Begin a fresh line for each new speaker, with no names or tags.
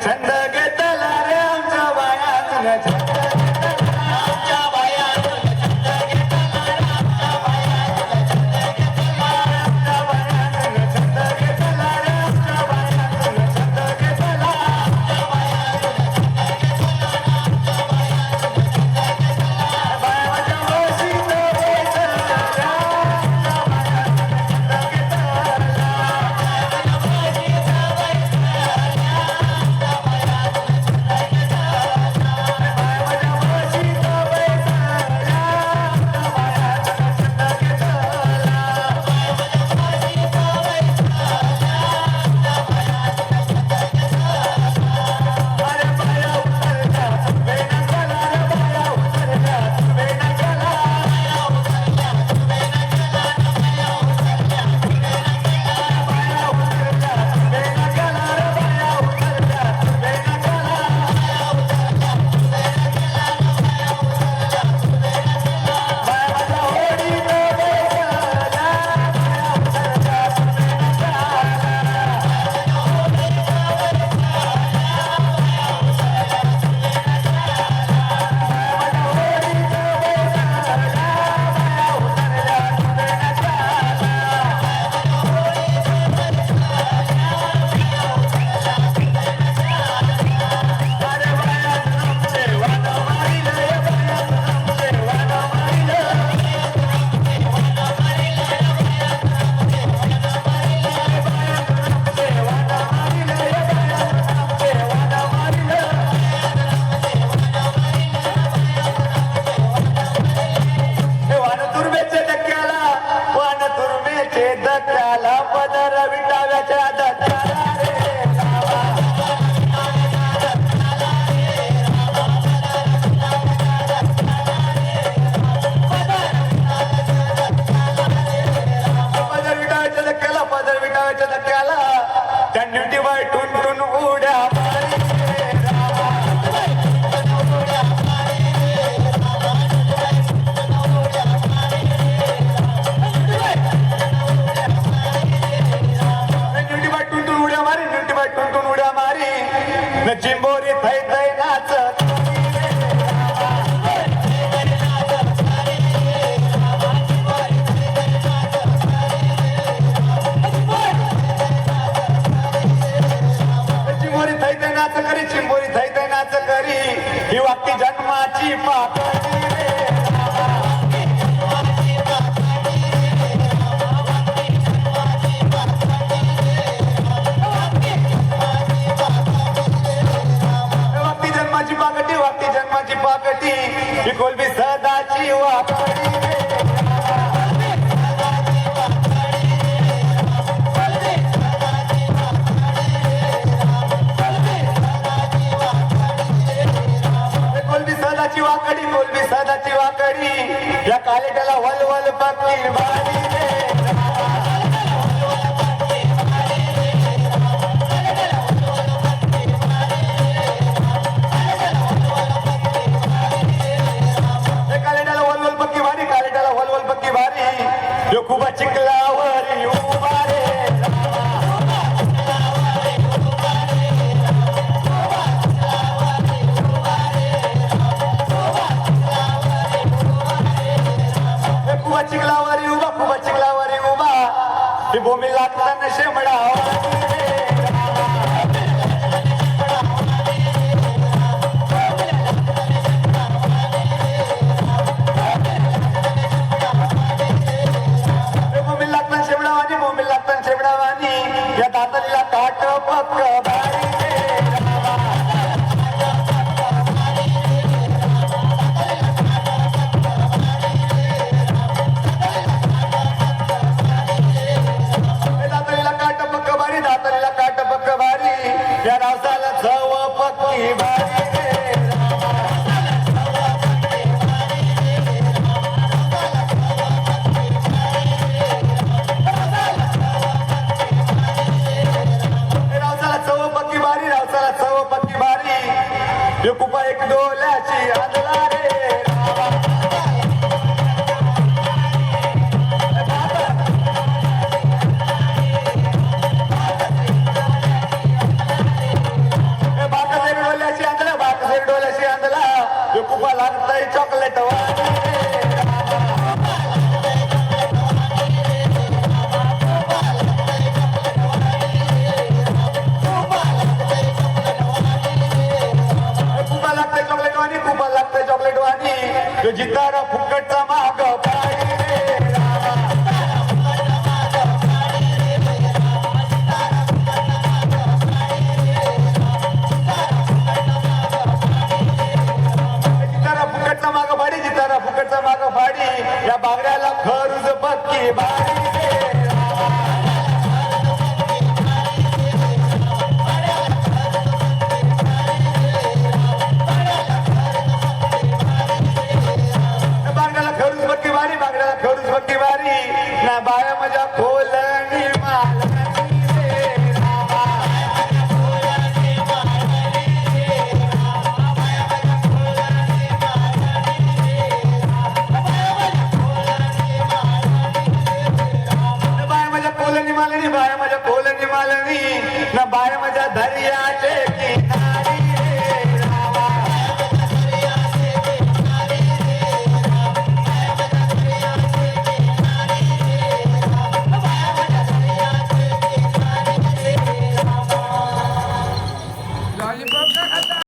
Trent duty ಬಾಯ್ two त्याला वलवल पाटील बाडी चिखलावरी उभा फुबा वारी उबा ती भूमी लागताना शेमडा लागतंय चॉकलेट खूप लागतंय चॉकलेट वाणी जितारा फुकटचा महाग